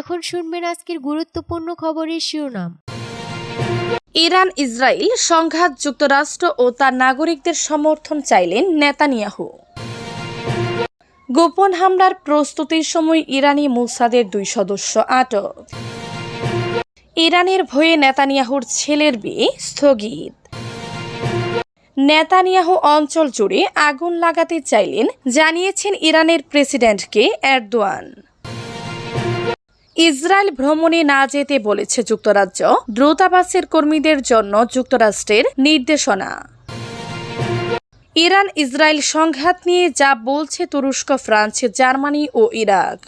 এখন শুনবেন আজকের গুরুত্বপূর্ণ খবরের শিরোনাম। ইরান, ইসরায়েল সংঘাত, যুক্তরাষ্ট্র ও তার নাগরিকদের সমর্থন চাইলেন নেতানিয়াহু। গোপন হামলার প্রস্তুতির সময় ইরানি মুসাদের দুই সদস্য আটক। ইরানের ভয়ে নেতানিয়াহুর ছেলের বিয়ে স্থগিত। নেতানিয়াহু অঞ্চল জুড়ে আগুন লাগাতে চাইলেন, জানিয়েছেন ইরানের প্রেসিডেন্টকে এরদোয়ান। ইসরায়েল ভ্রমণে না যেতে বলেছে যুক্তরাজ্য। দ্রুতাবাসের কর্মীদের জন্য যুক্তরাষ্ট্রের নির্দেশনা। ইরান ইসরায়েল সংঘাত নিয়ে যা বলছে তুরস্ক, ফ্রান্স, জার্মানি ও ইরাক।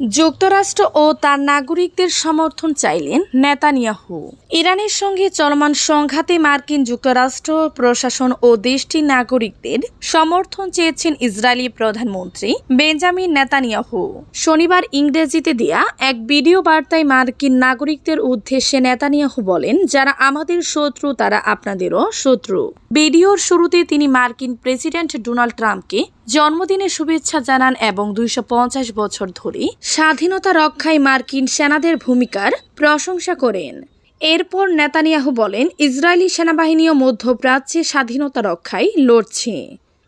যুক্তরাষ্ট্র ও তার নাগরিকদের সমর্থন চাইলেন নেতানিয়াহু। ইরানের সঙ্গে চলমান সংঘাতে মার্কিন যুক্তরাষ্ট্র, প্রশাসন ও দেশটির নাগরিকদের সমর্থন চেয়েছেন ইসরায়েলি প্রধানমন্ত্রী বেঞ্জামিন নেতানিয়াহু। শনিবার ইংরেজিতে দেয়া এক ভিডিও বার্তায় মার্কিন নাগরিকদের উদ্দেশ্যে নেতানিয়াহু বলেন, যারা আমাদের শত্রু, তারা আপনাদেরও শত্রু। ভিডিওর শুরুতে তিনি মার্কিন প্রেসিডেন্ট ডোনাল্ড ট্রাম্পকে জন্মদিনে শুভেচ্ছা জানান এবং দুইশো পঞ্চাশ বছর ধরে স্বাধীনতা রক্ষায় মার্কিন সেনাদের ভূমিকার প্রশংসা করেন। এরপর নেতানিয়াহু বলেন, ইসরায়েলি সেনাবাহিনীও মধ্যপ্রাচ্যে স্বাধীনতা রক্ষায় লড়ছে।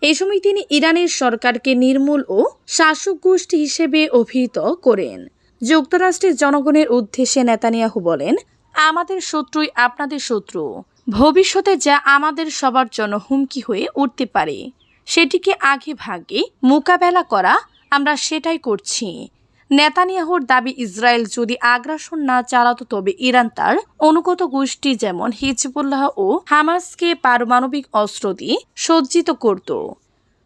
এ সময় তিনি ইরানের সরকারকে নির্মূল ও শাসক গোষ্ঠী হিসেবে অভিহিত করেন। যুক্তরাষ্ট্রের জনগণের উদ্দেশ্যে নেতানিয়াহু বলেন, আমাদের শত্রুই আপনাদের শত্রু। ভবিষ্যতে যা আমাদের সবার জন্য হুমকি হয়ে উঠতে পারে। সেটিকে আগে ভাগে মোকাবেলা করা আমরা সেটাই করছি। নেতানিয়াহুর দাবি ইসরায়েল যদি আগ্রাসন না চালাতো, তবে ইরান তার অনুগত গোষ্ঠী যেমন হিজবুল্লাহ ও হামাসকে পারমাণবিক অস্ত্র দিয়ে সজ্জিত করত।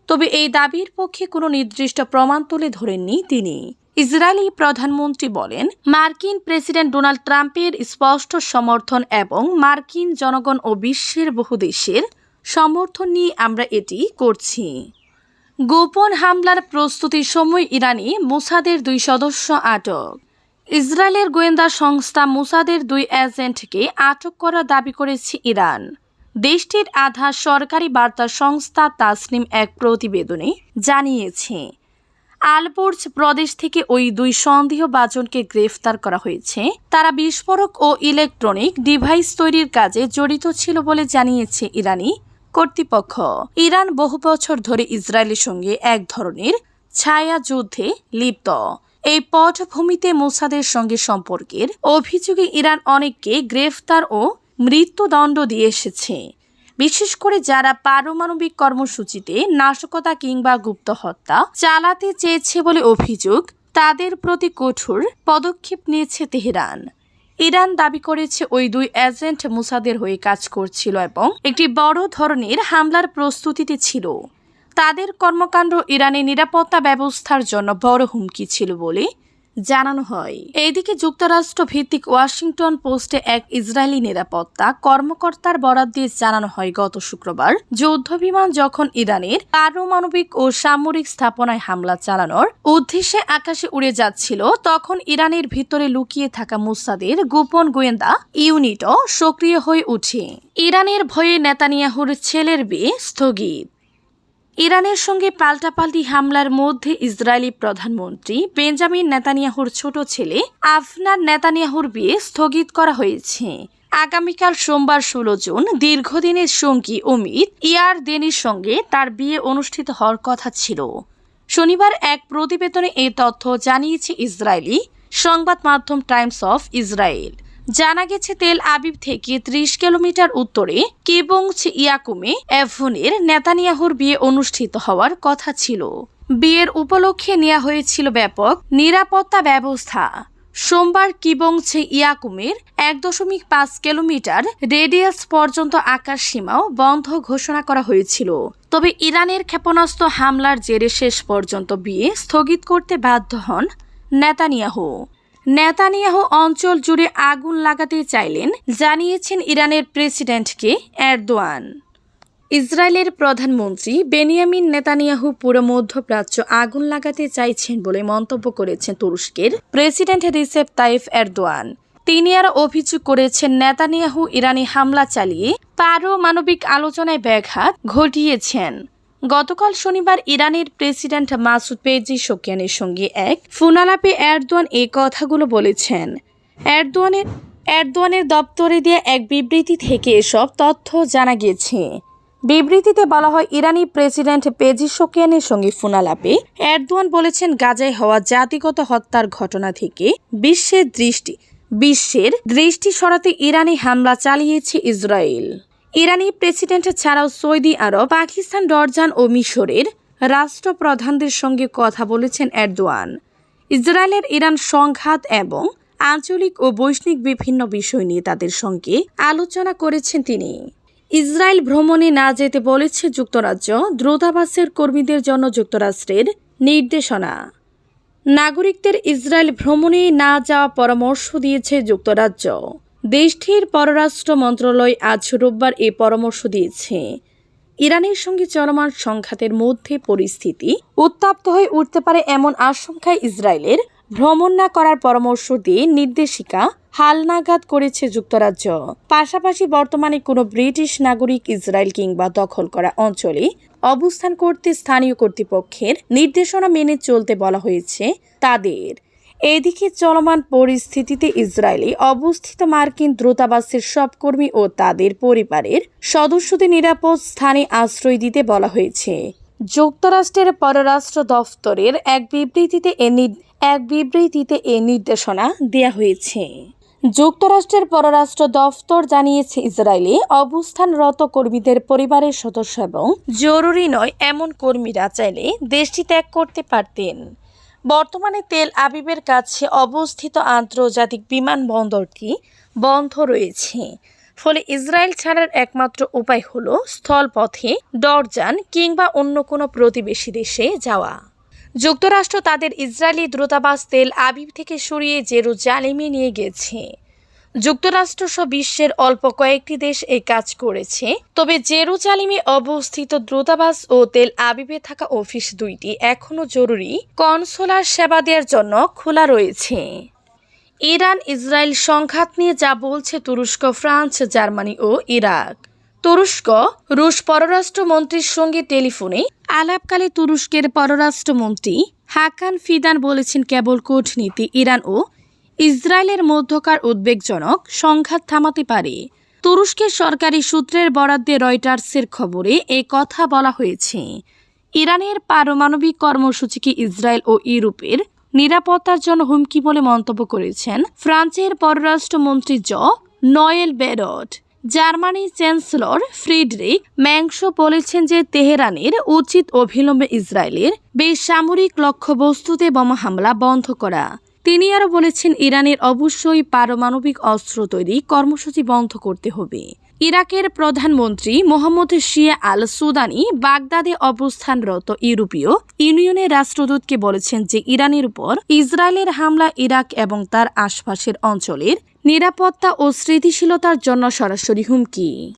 তবে এই দাবির পক্ষে কোনো নির্দিষ্ট প্রমাণ তুলে ধরেননি তিনি। ইসরায়েলি প্রধানমন্ত্রী বলেন, মার্কিন প্রেসিডেন্ট ডোনাল্ড ট্রাম্পের স্পষ্ট সমর্থন এবং মার্কিন জনগণ ও বিশ্বের বহু দেশের সমর্থন নিয়ে আমরা এটি করছি। গোপন হামলার প্রস্তুতির সময় ইরানি মুসাদের দুই সদস্য আটক। ইসরায়েলের গোয়েন্দা সংস্থা মুসাদের দুই এজেন্টকে আটক করার দাবি করেছে ইরান। দেশটির আধা সরকারি বার্তা সংস্থা তাসনিম এক প্রতিবেদনে জানিয়েছে আলবুর্জ প্রদেশ থেকে ওই দুই সন্দেহভাজনকে গ্রেফতার করা হয়েছে। তারা বিস্ফোরক ও ইলেকট্রনিক ডিভাইস তৈরির কাজে জড়িত ছিল বলে জানিয়েছে ইরানি কর্তৃপক্ষ। ইরান বহু বছর ধরে ইসরায়েলের সঙ্গে এক ধরনের ছায়া যুদ্ধে লিপ্ত। এই পটভূমিতে মোসাদের সঙ্গে সম্পর্কের অভিযোগে ইরান অনেককে গ্রেফতার ও মৃত্যুদণ্ড দিয়ে এসেছে। বিশেষ করে যারা পারমাণবিক কর্মসূচিতে নাশকতা কিংবা গুপ্ত হত্যা চালাতে চেয়েছে বলে অভিযোগ, তাদের প্রতি কঠোর পদক্ষেপ নিয়েছে তেহরান। ইরান দাবি করেছে ওই দুই এজেন্ট মুসাদের হয়ে কাজ করছিল এবং একটি বড় ধরনের হামলার প্রস্তুতিতে ছিল। তাদের কর্মকাণ্ড ইরানের নিরাপত্তা ব্যবস্থার জন্য বড় হুমকি ছিল বলে জানানো হয়। এইদিকে যুক্তরাষ্ট্র ভিত্তিক ওয়াশিংটন পোস্টে এক ইসরায়েলি নিরাপত্তা কর্মকর্তার বরাদ দিয়ে জানানো হয়, গত শুক্রবার যুদ্ধ বিমান যখন ইরানের পারমাণবিক ও সামরিক স্থাপনায় হামলা চালানোর উদ্দেশ্যে আকাশে উড়ে যাচ্ছিল, তখন ইরানের ভিতরে লুকিয়ে থাকা মুসাদের গোপন গোয়েন্দা ইউনিটও সক্রিয় হয়ে উঠে ইরানের ভয়ে নেতানিয়াহুর ছেলের বিয়ে স্থগিত। ইরানের সঙ্গে পাল্টাপাল্টি হামলার মধ্যে ইসরায়েলি প্রধানমন্ত্রী বেঞ্জামিন নেতানিয়াহুর ছোট ছেলে আফনার নেতানিয়াহুর বিয়ে স্থগিত করা হয়েছে। আগামীকাল সোমবার ষোলো জুন দীর্ঘদিনের সঙ্গী অমিত ইয়ার দেনির সঙ্গে তার বিয়ে অনুষ্ঠিত হওয়ার কথা ছিল। শনিবার এক প্রতিবেদনে এ তথ্য জানিয়েছে ইসরায়েলি সংবাদ মাধ্যম টাইমস অফ ইসরায়েল। জানা গেছে তেল আবিব থেকে ত্রিশ কিলোমিটার উত্তরে কেবংছ ইয়াকুমে এভনের নেতানিয়াহুর বিয়ে অনুষ্ঠিত হওয়ার কথা ছিল। বিয়ের উপলক্ষে নেওয়া হয়েছিল ব্যাপক নিরাপত্তা ব্যবস্থা। সোমবার কিবংছে ইয়াকুমের এক দশমিক পাঁচ কিলোমিটার রেডিয়াস পর্যন্ত আকাশ সীমাও বন্ধ ঘোষণা করা হয়েছিল। তবে ইরানের ক্ষেপণাস্ত্র হামলার জেরে শেষ পর্যন্ত বিয়ে স্থগিত করতে বাধ্য হন নেতানিয়াহু। নেতানিয়াহু অঞ্চল জুড়ে আগুন লাগাতে চাইলেন, জানিয়েছেন ইরানের প্রেসিডেন্টকে এরদোয়ান। ইসরায়েলের প্রধানমন্ত্রী বেনিয়ামিন নেতানিয়াহু পুরো মধ্যপ্রাচ্য আগুন লাগাতে চাইছেন বলে মন্তব্য করেছেন তুরস্কের প্রেসিডেন্ট রিসেপ তাইফ এরদোয়ান। তিনি আর অভিযোগ করেছেন, নেতানিয়াহু ইরানি হামলা চালিয়ে পারমাণবিক আলোচনায় ব্যাঘাত ঘটিয়েছেন। গতকাল শনিবার ইরানের প্রেসিডেন্ট মাসুদ পেজিশকিয়ানের সঙ্গে এক ফোনালাপে এরদোয়ান এই কথাগুলো বলেছেন। এরদোয়ানের এরদোয়ানের দপ্তরে দেওয়া এক বিবৃতি থেকে এসব তথ্য জানা গিয়েছে। বিবৃতিতে বলা হয়, ইরানি প্রেসিডেন্ট পেজিশকিয়ানের সঙ্গে ফোনালাপে এরদোয়ান বলেছেন, গাজায় হওয়া জাতিগত হত্যার ঘটনা থেকে বিশ্বের দৃষ্টি বিশ্বের দৃষ্টি সরাতে ইরানি হামলা চালিয়েছে ইসরায়েল। ইরানি প্রেসিডেন্ট ছাড়াও সৌদি আরব, পাকিস্তান ডরজান ও মিশরের রাষ্ট্রপ্রধানদের সঙ্গে কথা বলেছেন এরদোয়ান। ইসরায়েলের ইরান সংঘাত এবং আঞ্চলিক ও বৈষ্ণিক বিভিন্ন বিষয় নিয়ে তাদের সঙ্গে আলোচনা করেছেন তিনি। ইসরায়েল ভ্রমণে না যেতে বলেছে যুক্তরাজ্য দ্রুতাবাসের কর্মীদের জন্য যুক্তরাষ্ট্রের নির্দেশনা। নাগরিকদের ইসরায়েল ভ্রমণে না যাওয়া পরামর্শ দিয়েছে যুক্তরাজ্য। দেশটির পররাষ্ট্র মন্ত্রণালয় আজ রোববার এ পরামর্শ দিয়েছে। ইরানের সঙ্গে চলমান সংঘাতের মধ্যে পরিস্থিতি উত্তপ্ত হয়ে উঠতে পারে এমন আশঙ্কায় ইসরায়েলের ভ্রমণ না করার পরামর্শ দিয়ে নির্দেশিকা হালনাগাদ করেছে যুক্তরাজ্য। পাশাপাশি বর্তমানে কোনো ব্রিটিশ নাগরিক ইসরায়েল কিংবা দখল করা অঞ্চলে অবস্থান করতে স্থানীয় কর্তৃপক্ষের নির্দেশনা মেনে চলতে বলা হয়েছে তাদের। এদিকে চলমান পরিস্থিতিতে ইসরায়েলে অবস্থিত মার্কিন দূতাবাসের সব কর্মী ও তাদের পরিবারের সদস্যদের নিরাপদ স্থানে আশ্রয় দিতে বলা হয়েছে। যুক্তরাষ্ট্রের পররাষ্ট্র দফতরের এক বিবৃতিতে এ এক বিবৃতিতে এ নির্দেশনা দেওয়া হয়েছে। যুক্তরাষ্ট্রের পররাষ্ট্র দফতর জানিয়েছে, ইসরায়েলে অবস্থানরত কর্মীদের পরিবারের সদস্য এবং জরুরি নয় এমন কর্মীরা চাইলে দেশটি ত্যাগ করতে পারতেন। বর্তমানে তেল আবিবের কাছে অবস্থিত আন্তর্জাতিক বিমানবন্দরটি বন্ধ রয়েছে। ফলে ইসরায়েল ছাড়ার একমাত্র উপায় হল স্থলপথে ডরজান কিংবা অন্য কোনো প্রতিবেশী দেশে যাওয়া। যুক্তরাষ্ট্র তাদের ইসরায়েলি দূতাবাস তেল আবিব থেকে সরিয়ে জেরুজালেমে নিয়ে গেছে। যুক্তরাষ্ট্র সহ বিশ্বের অল্প কয়েকটি দেশ এই কাজ করেছে। তবে জেরুজালেমে অবস্থিত দ্রুতাবাস ও তেল আবিবে থাকা অফিস দুইটি এখনও জরুরি। কনসোলার সেবা দেওয়ার জন্য খোলা রয়েছে। ইরান ইসরায়েল সংঘাত নিয়ে যা বলছে তুরস্ক, ফ্রান্স, জার্মানি ও ইরাক। তুরস্ক, রুশ পররাষ্ট্রমন্ত্রীর সঙ্গে টেলিফোনে আলাপকালে তুরস্কের পররাষ্ট্রমন্ত্রী হাকান ফিদান বলেছেন, কেবল কূটনীতি ইরান ও ইসরায়েলের মধ্যকার উদ্বেগজনক সংঘাত থামাতে পারে। তুরস্কের সরকারি সূত্রের বরাদ্দে রয়টার্সের খবরে এ কথা বলা হয়েছে। ইরানের পারমাণবিক কর্মসূচিকে ইসরায়েল ও ইউরোপের নিরাপত্তার জন্য হুমকি বলে মন্তব্য করেছেন ফ্রান্সের পররাষ্ট্রমন্ত্রী জ নয়েল বেরট। জার্মানির চ্যান্সেলর ফ্রিডরিক ম্যাংস বলেছেন যে তেহরানের উচিত অবিলম্বে ইসরায়েলের বেসামরিক লক্ষ্যবস্তুতে বোমা হামলা বন্ধ করা। তিনি আরও বলেছেন, ইরানের অবশ্যই পারমাণবিক অস্ত্র তৈরি কর্মসূচি বন্ধ করতে হবে। ইরাকের প্রধানমন্ত্রী মোহাম্মদ শিয়া আল সুদানি বাগদাদে অবস্থানরত ইউরোপীয় ইউনিয়নের রাষ্ট্রদূতকে বলেছেন যে, ইরানের উপর ইসরায়েলের হামলা ইরাক এবং তার আশপাশের অঞ্চলের নিরাপত্তা ও স্থিতিশীলতার জন্য সরাসরি হুমকি।